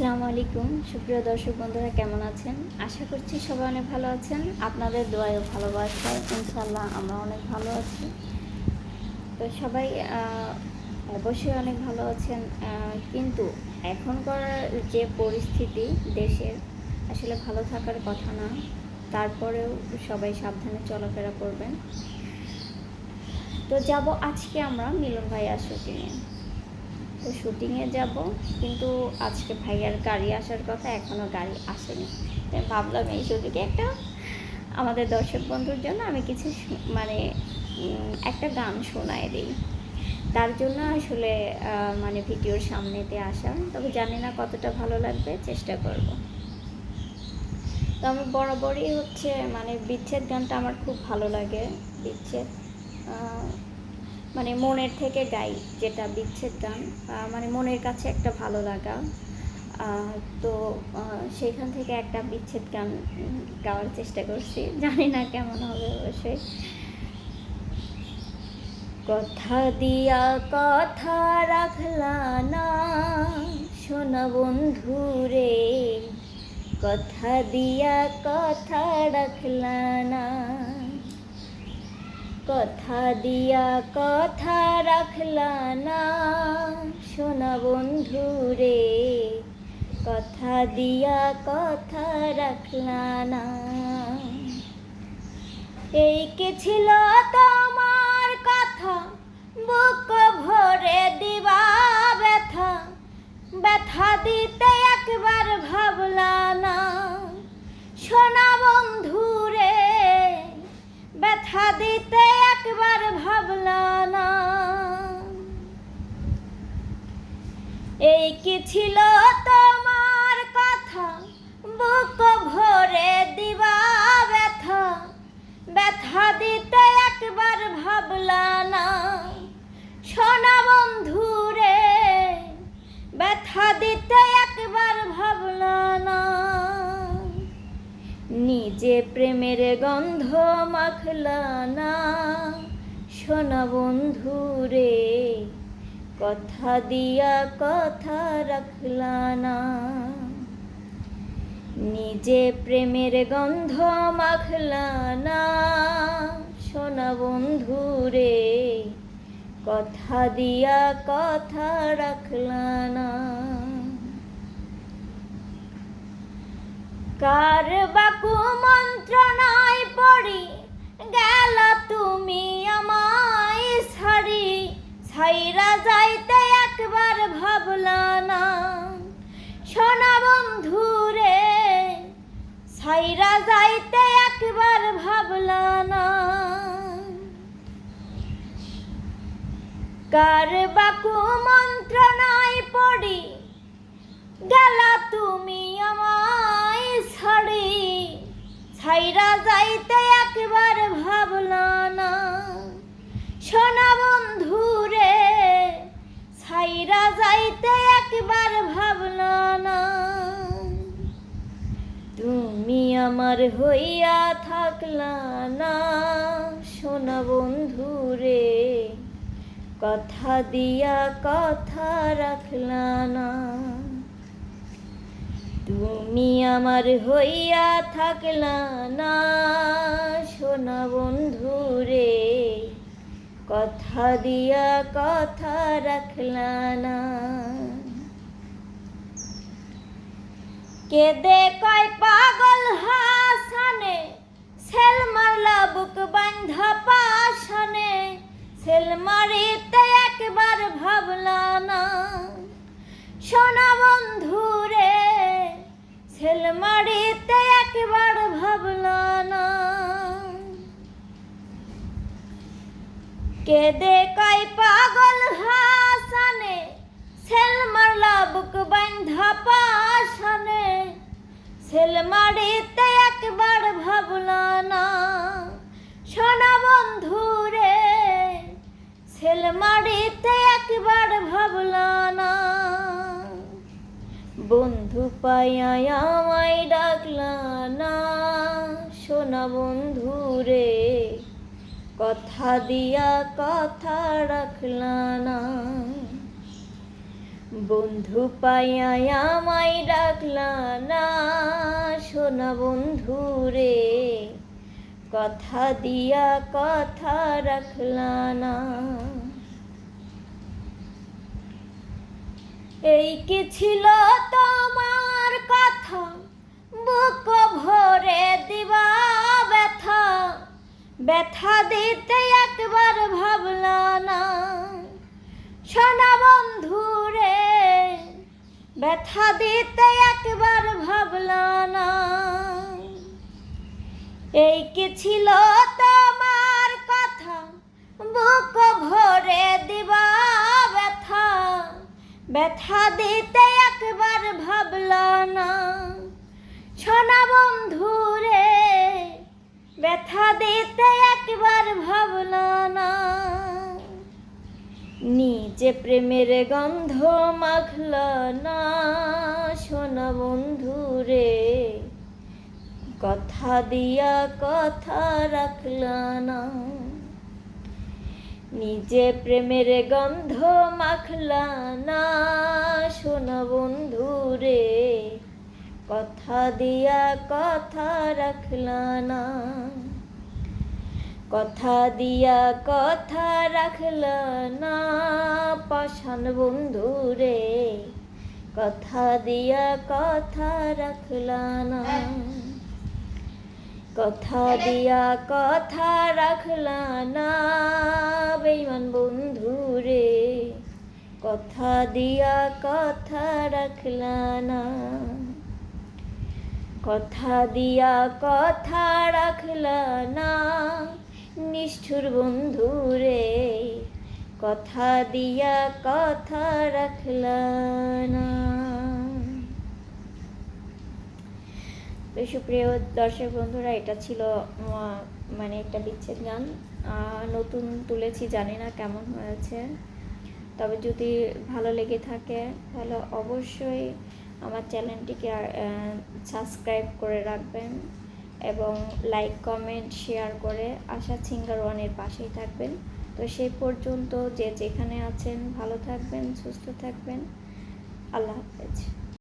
আসসালামু আলাইকুম। সুপ্রিয় দর্শক বন্ধুরা, কেমন আছেন? আশা করছি সবাই অনেক ভালো আছেন। আপনাদের দোয়ায় ও ভালোবাসায় ইনশাল্লাহ আমরা অনেক ভালো আছি। তো সবাই অবশ্যই অনেক ভালো আছেন। কিন্তু এখনকার যে পরিস্থিতি দেশের, আসলে ভালো থাকার কথা না, তারপরেও সবাই সাবধানে চলাফেরা করবেন। তো যাব আজকে আমরা মিলন ভাই শুটিংয়ে তো শুটিংয়ে যাব, কিন্তু আজকে ভাইয়ার গাড়ি আসার কথা এখনও গাড়ি আসেনি। তাই ভাবলাম এই সুযোগে একটা আমাদের দর্শক বন্ধুর জন্য আমি কিছু মানে একটা গান শোনায় দিই। তার জন্য আসলে মানে ভিডিওর সামনেতে আসা। তবে জানি না কতটা ভালো লাগবে, চেষ্টা করব। তো আমি বরাবরই হচ্ছে মানে বিচ্ছেদ গানটা আমার খুব ভালো লাগে। বিচ্ছেদ মানে মনের থেকে গাই যেটা বিচ্ছেদ গান মানে মনের কাছে একটা ভালো লাগা। তো সেখান থেকে একটা বিচ্ছেদ গান গাওয়ার চেষ্টা করছি। জানি না কেমন হবে অবশ্যই। কথা দিয়া কথা রাখলা না শোনা বন্ধু রে। কথা দিয়া কথা রাখলা না। কথা দিয়া কথা রাখলা না। শোনা বন্ধু রে, কথা দিয়া কথা রাখলা না। এই কি ছিল তোমার কথা? বুক ভরে দিবা ব্যথা। ব্যথা দিতে একবার ভাবলা না। ব্যথা দিতে একবার ভাবলা না এই কি ছিল তোমার কথা? বুক ভরে দিবা ব্যথা। ব্যথা দিতে একবার ভাবলা না সোনা বন্ধু রে ব্যথা দিতে একবার ভাবলা নিজে প্রেমের গন্ধ মাখলা না সোনা বন্ধু রে, কথা দিয়া কথা রাখলা না নিজে প্রেমের গন্ধ মাখলা না সোনা বন্ধু রে, কথা দিয়া কথা রাখলা না কার বাকু মন্ত্রণায় পড়ি? গেল তুমি আমায় ছাড়ি। ছাইরা যাইতে একবার ভাবলা না। সোনা বন্ধু রে, ছাইরা যাইতে একবার ভাবলা না। কার বাকু মন্ত্রণায় পড়ি? গেলা তুমি ছাড়ি ছাইরা যাইতে একবার ভাবলা না। সোনা বন্ধু রে ছাইরা যাইতে একবার ভাবলা না। তুমি আমার হইয়া থাকলা না, সোনা বন্ধু রে কথা দিয়া কথা রাখলা না। তুমি আমার হইয়া থাকলা না, সোনা বন্ধু রে। কথা দিয়া কথা রাখলা না। কেদে কয় পাগল হাসানে সেল মারলা বুক বান্ধা পাশানে সেল মারিতে একবার ভাবলা না। সোনা বন্ধু সেল মারিতে একবার ভাবলা না। কেদে কয় পাগল হাসানে সেল মারলা বুক বান্ধা পাশানে সেল মারিতে একবার ভাবলা না। সোনা বন্ধু রে সেল মারিতে একবার বন্ধু পাইয়া আমায় ডাকলা না, সোনা বন্ধু রে, কথা দিয়া কথা রাখলা না। বন্ধু পাইয়া আমায় ডাকলা না, সোনা বন্ধু রে, কথা দিয়া কথা রাখলা না এই কি ছিল তোমার কথা। বুক ভরে দিবা ব্যথা। ব্যথা দিতে একবার ভাবলা না। সোনা বন্ধু রে ব্যথা দিতে একবার ভাবলা না। এই কি ছিল ব্যথা দিতে একবার ভাবলা না। সোনা বন্ধু রে ব্যথা দিতে একবার ভাবলা না। নিজে প্রেমের গন্ধ মাখল না, সোনা বন্ধু রে কথা দিয়া কথা রাখল না। নিজে প্রেমের গন্ধ মাখলা না সোনা বন্ধু রে কথা দিয়া কথা রাখলা না কথা দিয়া কথা রাখল না পাষাণ বন্ধু রে কথা দিয়া কথা রাখল না কথা দিয়া কথা রাখল না বেইমান বন্ধু রে কথা দিয়া কথা রাখল না। কথা দিয়া কথা রাখল না, নিষ্ঠুর বন্ধু রে কথা দিয়া কথা রাখল না। তো সুপ্রিয় দর্শক বন্ধুরা, এটা ছিল মানে একটা বিচ্ছেদ গান। নতুন তুলেছি, জানি না কেমন হয়েছে। তবে যদি ভালো লেগে থাকে, তাহলে অবশ্যই আমার চ্যানেলটিকে সাবস্ক্রাইব করে রাখবেন এবং লাইক, কমেন্ট, শেয়ার করে আশা সিঙ্গার ওয়ানের পাশেই থাকবেন। তো সেই পর্যন্ত যে যেখানে আছেন, ভালো থাকবেন, সুস্থ থাকবেন। আল্লাহ হাফেজ।